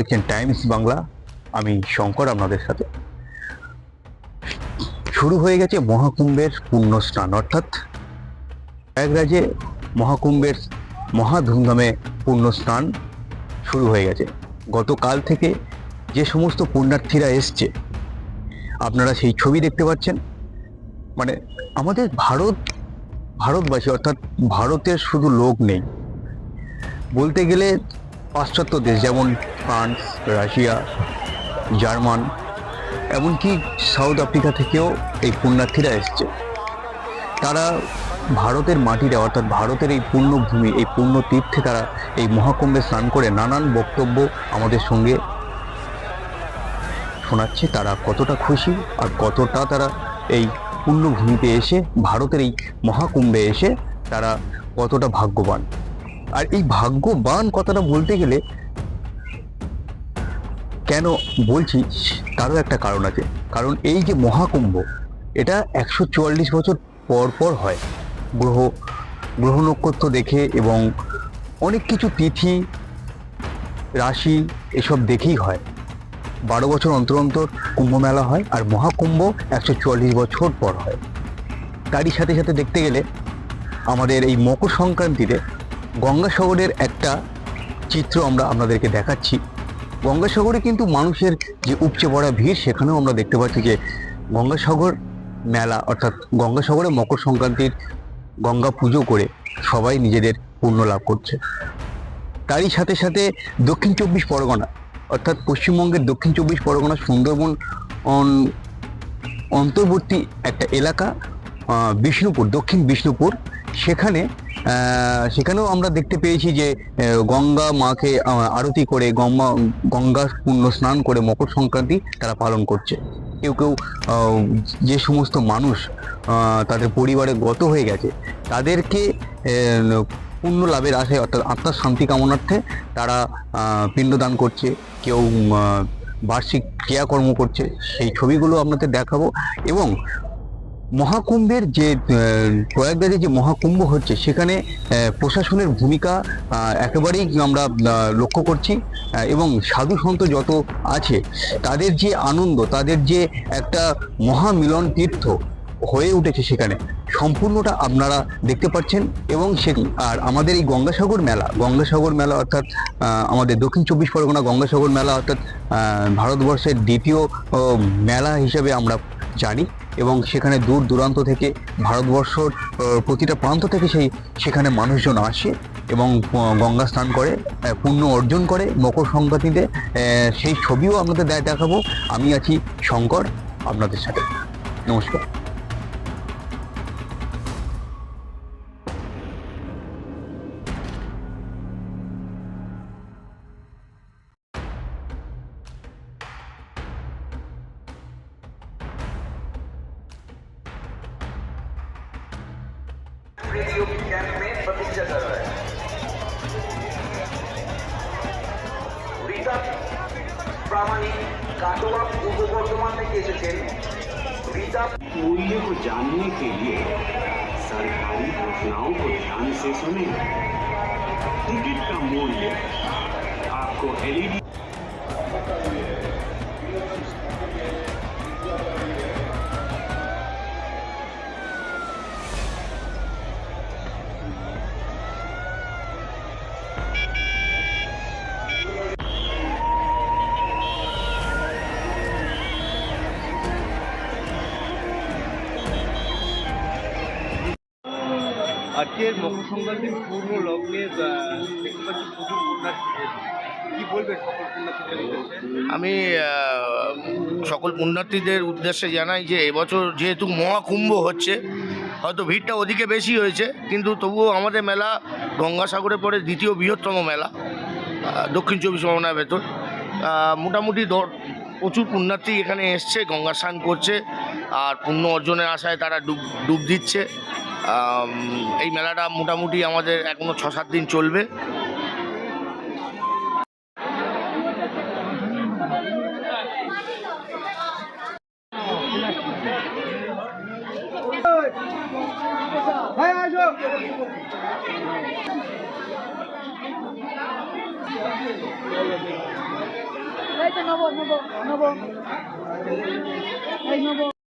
দেখছেন টাইমস বাংলা, আমি শঙ্কর আপনাদের সাথে। শুরু হয়ে গেছে মহাকুম্ভের পূর্ণ স্নান অর্থাৎ প্রয়াগরাজে মহাকুম্ভের মহা ধুমধামে পূর্ণ স্নান শুরু হয়ে গেছে। গতকাল থেকে যে সমস্ত পুণ্যার্থীরা এসছে, আপনারা সেই ছবি দেখতে পাচ্ছেন। মানে আমাদের ভারত, ভারতবাসী, অর্থাৎ ভারতের শুধু লোক নেই। বলতে গেলে পাশ্চাত্য দেশ যেমন ফ্রান্স, রাশিয়া, জার্মান, এমনকি সাউথ আফ্রিকা থেকেও এই পুণ্যার্থীরা এসছে। তারা ভারতের মাটিতে, অর্থাৎ ভারতের এই পুণ্যভূমি, এই পুণ্য তীর্থে তারা এই মহাকুম্ভে স্নান করে নানান বক্তব্য আমাদের সঙ্গে শোনাচ্ছে। তারা কতটা খুশি আর কতটা তারা এই পুণ্যভূমিতে এসে, ভারতের এই মহাকুম্ভে এসে তারা কতটা ভাগ্যবান। আর এই ভাগ্যবান কথাটা বলতে গেলে কেন বলছি, তারও একটা কারণ আছে। কারণ এই যে মহাকুম্ভ, এটা একশো চুয়াল্লিশ বছর পর পর হয়। গ্রহ গ্রহ নক্ষত্র দেখে এবং অনেক কিছু তিথি, রাশি এসব দেখেই হয়। বারো বছর অন্তর অন্তর কুম্ভ মেলা হয় আর মহাকুম্ভ একশো চুয়াল্লিশ বছর পর হয়। তারই সাথে সাথে দেখতে গেলে আমাদের এই মকর সংক্রান্তিতে গঙ্গাসাগরের একটা চিত্র আমরা আপনাদেরকে দেখাচ্ছি। গঙ্গাসাগরে কিন্তু মানুষের যে উপচে পড়া ভিড়, সেখানেও আমরা দেখতে পাচ্ছি যে গঙ্গাসাগর মেলা, অর্থাৎ গঙ্গাসাগরে মকর সংক্রান্তির গঙ্গা পুজো করে সবাই নিজেদের পুণ্য লাভ করছে। তারই সাথে সাথে দক্ষিণ চব্বিশ পরগনা, অর্থাৎ পশ্চিমবঙ্গের দক্ষিণ চব্বিশ পরগনা, সুন্দরবন অন- অন্তর্বর্তী একটা এলাকা বিষ্ণুপুর, দক্ষিণ বিষ্ণুপুর। সেখানে সেখানেও আমরা দেখতে পেয়েছি যে গঙ্গা মাকে আরতি করে গঙ্গা গঙ্গা পূর্ণ স্নান করে মকর সংক্রান্তি তারা পালন করছে। কেউ কেউ যে সমস্ত মানুষ তাদের পরিবারে গত হয়ে গেছে, তাদেরকে পুণ্য লাভের আশায়, অর্থাৎ আত্মার শান্তি কামনার্থে তারা পিণ্ডদান করছে। কেউ বার্ষিক ক্রিয়াকর্ম করছে। সেই ছবিগুলো আপনাদের দেখাবো এবং মহাকুম্ভের যে প্রয়াগরাজে যে মহাকুম্ভ হচ্ছে, সেখানে প্রশাসনের ভূমিকা একেবারেই আমরা লক্ষ্য করছি। এবং সাধু সন্ত যত আছে, তাদের যে আনন্দ, তাদের যে একটা মহামিলন তীর্থ হয়ে উঠেছে সেখানে, সম্পূর্ণটা আপনারা দেখতে পাচ্ছেন। এবং সে, আর আমাদের এই গঙ্গাসাগর মেলা গঙ্গাসাগর মেলা অর্থাৎ আমাদের দক্ষিণ চব্বিশ পরগনা গঙ্গাসাগর মেলা অর্থাৎ ভারতবর্ষের দ্বিতীয় মেলা হিসেবে আমরা জানি এবং সেখানে দূর দূরান্ত থেকে ভারতবর্ষর প্রতিটা প্রান্ত থেকে সেই, সেখানে মানুষজন আসে এবং গঙ্গা স্নান করে পুণ্য অর্জন করে, মকর সংক্রান্তিতে সেই ছবিও আপনাদের দেয় দেখাবো। আমি আছি শঙ্কর, আপনাদের সাথে। নমস্কার। रेडियो कैंप में प्रतिष्ठा कर रहा है रीता प्रामाणिक काटोआ পূর্ব বর্ধমান থেকে এসেছেন रीता मूल्य को जानने के लिए सरकारी घोषणाओं को ध्यान से सुने टिकट का मूल्य आपको एलईडी আজকের মকর সংক্রান্তির পূর্ণ লগ্নে আমি সকল পুণ্যার্থীদের উদ্দেশ্যে জানাই যে এবছর যেহেতু মহাকুম্ভ হচ্ছে, হয়তো ভিড়টা ওদিকে বেশি হয়েছে, কিন্তু তবুও আমাদের মেলা গঙ্গাসাগরে পরে দ্বিতীয় বৃহত্তম মেলা দক্ষিণ চব্বিশ পরগনার ভেতর। মোটামুটি প্রচুর পুণ্যার্থী এখানে এসছে গঙ্গা স্নান করছে, আর পুণ্য অর্জনের আশায় তারা ডুব ডুব দিচ্ছে। এই মেলাটা মোটামুটি আমাদের এখনও ছ সাত দিন চলবে। নেব নেব নেব। নেব।